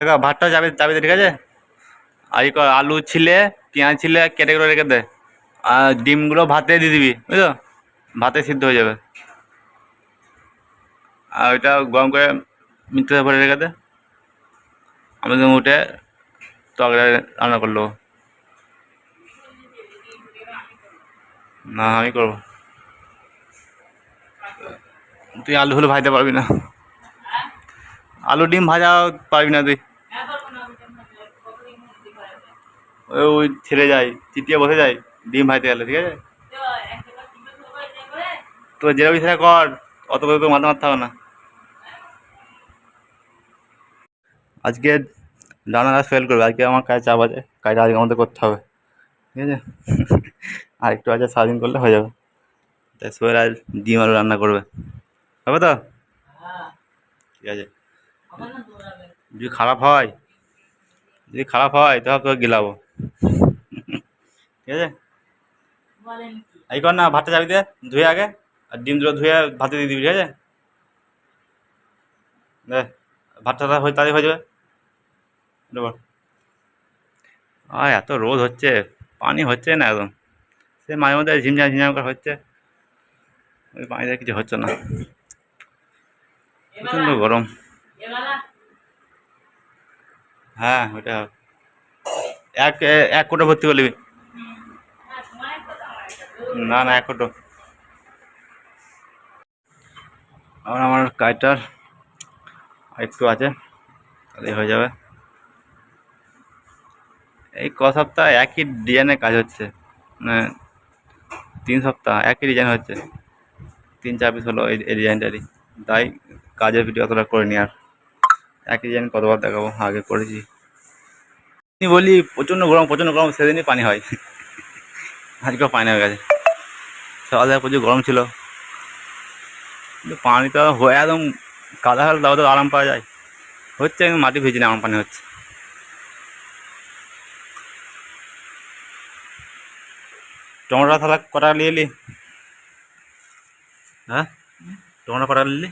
দেখো ভাতটা যাবে যাবে ঠিক আছে? আর ই আলু ছিলে, পেঁয়াজ ছিলে কেটে করে রেখে দে। আর ডিমগুলো ভাতে দিয়ে দিবি বুঝলো ভাতে সিদ্ধ হয়ে যাবে। আর ওইটা গরম করে মিক্সারে ভরে রেখে দে। আমি তুমি উঠে তরকারি রান্না করল না, আমি করব। তুই আলু হলে ভাজতে পারবি না। আলু ডিম ভাজা পারবি না তুই। ওই ছেড়ে যায়, চিটিয়ে বসে যায়, ডিম ভাইতে গেলে, ঠিক আছে? তো যেরকম সেটা কর, অত করে তো মাথা মারতে হবে না। আজকে রান্নাটা ফেল করবে, আজকে আমার কাছে চাপ আছে, কাজটা আজকে আমাদের করতে হবে, ঠিক আছে? আর একটু আছে, সারাদিন করলে হয়ে যাবে। তাই সোহেল আজ ডিম আলু রান্না করবে। হবে তো? ঠিক আছে। যদি খারাপ হয়, যদি খারাপ হয়, তাহলে তোকে গেলাবো। ঠিক আছে? এই কর না ভাতটা যাবি দে ধুয়ে আগে আর ডিম দুটো ধুয়ে ভাতে দিয়ে দিবি ঠিক আছে? দে ভাতটা হয়ে তাড়াতাড়ি হয়ে যাবে। আর এত রোদ হচ্ছে পানি হচ্ছে না একদম। সে মাঝে মধ্যে ঝিমঝাম ঝিমঝাম করে হচ্ছে। ওই পানিতে কিছু হচ্ছে না। প্রচণ্ড গরম। হ্যাঁ ওইটা। এক এক কোটো ভর্তি করে নিবি না না, এক কোটো। আমার আমার কাজটার একটু আছে তাহলেই হয়ে যাবে। এই ক সপ্তাহ একই ডিজাইনের কাজ হচ্ছে মানে তিন সপ্তাহ একই ডিজাইন হচ্ছে, তিন চার পিস হলো এই ডিজাইনটারই। তাই কাজের ভিডিও অতটা করে নি আর। একই ডিজাইন কতবার দেখাবো? আগে করেছি। বলি প্রচণ্ড গরম প্রচণ্ড গরম সেদিনই পানি হয়। আজকেও পানি হয়ে গেছে। সকালে প্রচুর গরম ছিল। কিন্তু পানি তো হয়ে একদম কাদা হলে তাও তো আরাম পাওয়া যায়। হচ্ছে কিন্তু মাটি ভিজে না এমন পানি হচ্ছে। টমেটো তাহলে কটা নিয়ে এলি? হ্যাঁ? টমেটো কটা নিলি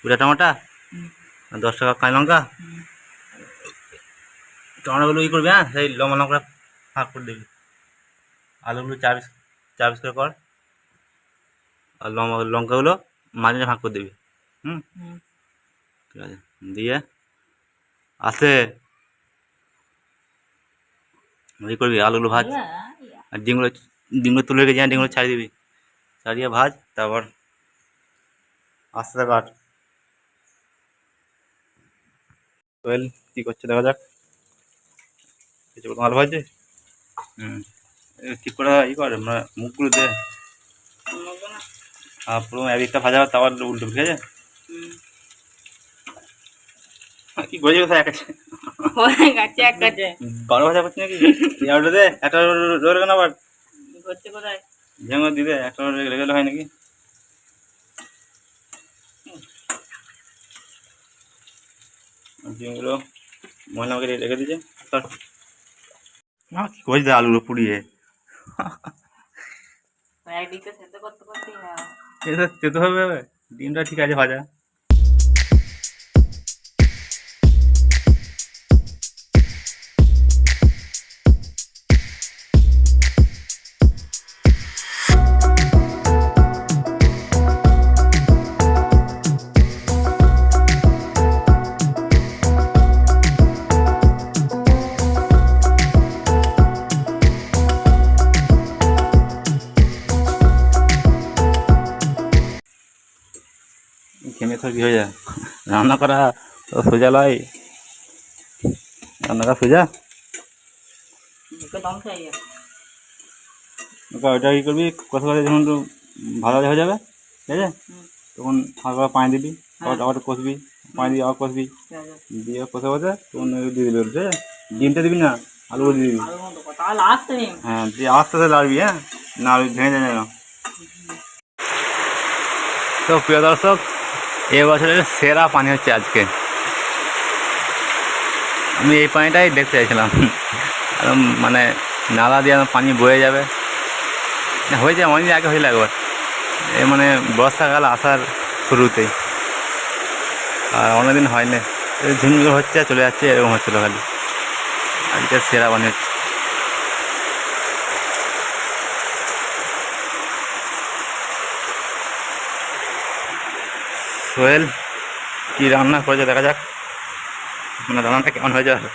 কুড়ি টমেটা? দশ টাকা কাঁচা লঙ্কা? টমেটোগুলো ই করবি হ্যাঁ? সেই লম্বা লঙ্কা ফাঁক করে দিবি। আলুগুলো চার চার করে কর। আর লম্বা লঙ্কাগুলো মাঝে মাঝে ভাগ করে দিবি। হুম? ঠিক আছে দিয়ে আসে ই করবি আলুগুলো ভাজ। আর ডিমগুলো ডিমগুলো তুলে রেখে যা ডিমগুলো ছাড়িয়ে দিবি। ছাড়িয়ে ভাজ তারপর আস্তে আস্তে কাট। সোহেল কী করছে দেখা যাক। কিছু ভালো ভাজছে হুম। ঠিক করে ই কর মানে মুখগুলো দে। আর পুরো একদিকটা ভাজা তারপর উল্টো ঠিক আছে? কি গজে কোথায় এক আছে? বারো ভাজা করছি নাকি? এগারোটা দে একটা রয়ে গেল আবার? কোথায়? ঝেঙে দিবে একটা রেখে গেলে হয় নাকি? ডিমগুলো ময়লা আমাকে রেখে দিয়েছে। মা কি করছে আলুগুলো পুড়িয়ে? একদিকে সেদ্ধ করতে করতে এটা তেতো হবে। ডিমটা ঠিক আছে ভাজা। ঘেমে থাকি হয়ে যায়? রান্না করা তো সোজা লয়। রান্না করা সোজা? মুখে দম খেয়ে যাবে ওটা ওইটা কী করবি? কষা কষা যখন একটু ভালো হয়ে যাবে ঠিক আছে? হুম। তখন হালকা করে পানি দিবি আবার হ্যাঁ। আবার কষবি পানি দিয়ে আবার কষবি। ঠিক আছে। দিয়ে কষে কষে তখন ওই দিয়ে দিবি ঠিক আছে? ডিমটা দিবি না আলুগুলো দিয়ে দিবি। আলুর মতো কথা তাহলে আসতে নেই হ্যাঁ দিয়ে আস্তে আস্তে লাড়বি হ্যাঁ? না আলু ভেঙে যায় না। তো প্রিয় দর্শক এ বছরের সেরা পানি হচ্ছে আজকে। আমি এই পানিটাই দেখতে চাইছিলাম। একদম মানে নালা দিয়ে পানি বয়ে যাবে। হয়ে যায় অনেক আগে হয়ে একবার। এ মানে বর্ষাকাল আসার শুরুতেই। আর অনেকদিন হয় না এই ঝিমঝিম হচ্ছে, চলে যাচ্ছে, এরকম হচ্ছিল খালি। আজকে সেরা বানিয়েছে সোহেল, কি রান্না করেছে দেখা যাক। মানে রান্নাটা কেমন হয়ে যাবে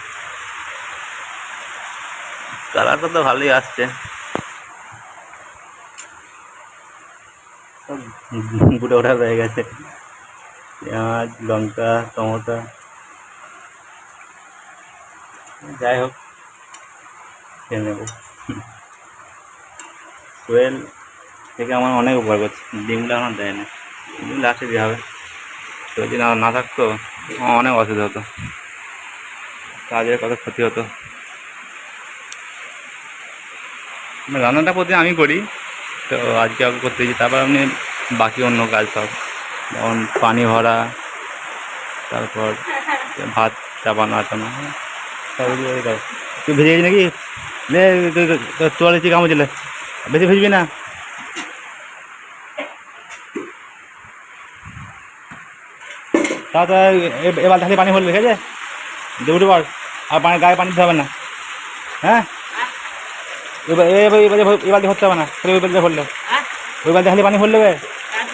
কালারটা তো ভালোই আসছে। গুঁড়ো ওঠা রয়ে গেছে। পেঁয়াজ, লঙ্কা, টমেটো। যাই হোক, খেয়ে নেব। সোয়েল থেকে আমার অনেক উপকার করছে। ডিমগুলো আমার দেয় না। ডিম লাস্টে দিয়ে হবে। তো যদি না না থাকতো অনেক অসুবিধা হতো। কাজের কত ক্ষতি হতো। মানে রান্নাটা প্রতি আমি করি, তো আজকে ওকে করতে তারপর আপনি বাকি অন্য কাজ সব, যেমন পানি ভরা, তারপর ভাত চাপানো আটানো। তুই ভেজে গেছি নাকি? তোয়ালে চিকা মুচলে বেশি ভিজবি না। তাতে এবার তাহলে পানি ভরলে ঠিক আছে দেবুটি পর আর পানি, গায়ে পানি দিতে হবে না। হ্যাঁ? এবার এবার এবার ভরতে হবে না। খালি ওই বালতি ভরলে ওই বালতি খালি পানি ভরলে তাহলে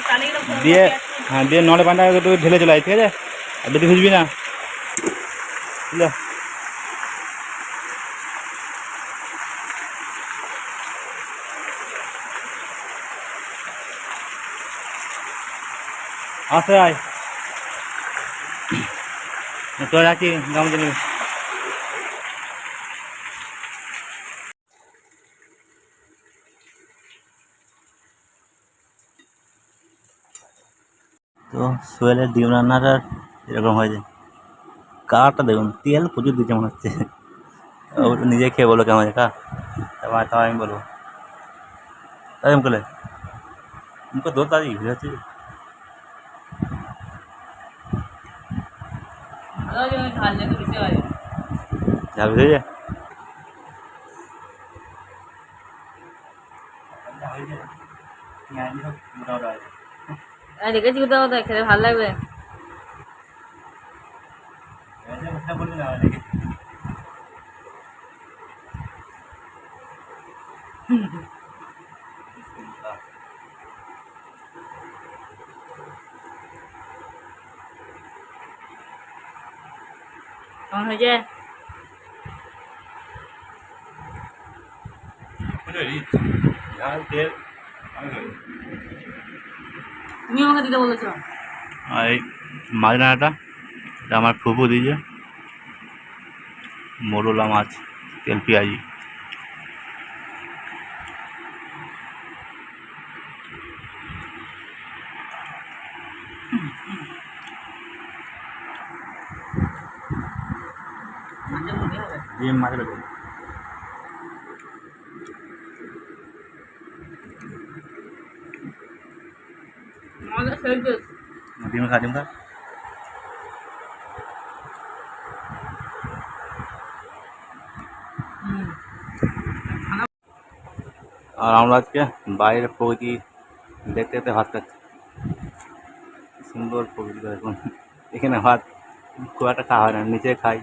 তাহলে দিয়ে হ্যাঁ দিয়ে নলে পানিটা একটু ঢেলে চলে ঠিক আছে? আর বেশি ভিজবি না। বুঝলে? আসে, আয়। তোর আছি গামছা নিবি তো সোয়েলের ডিম রান্নাটা এরকম হয়েছে কালারটা দেখুন তেল প্রচুর দিচ্ছে মনে হচ্ছে। নিজে খেয়ে বলো কেমন এটা তারপর তাও আমি বলব। তাই আমি বলে মুখে দৌড় দাঁড়িয়ে ঝাল লেগে দিতে হয় যা বুঝেছে আর দেখেছি কোথাও কোথাও খেতে ভালো লাগবে কেমন হয়েছে তুমি আমাকে দিতে বলেছ এই মাছ এটা আমার ফুপু দিয়েছে মোরলা মাছ তেল পেঁয়াজি ডিম মাছের পেটে মজা খেয়েছো ডিম খা ডিম খা হুম আর আমরা আজকে বাইরের প্রকৃতি দেখতে দেখতে ভাত খাচ্ছি সুন্দর প্রকৃতি দেখুন এখানে ভাত খুব একটা খাওয়া হয় না নিচে খাই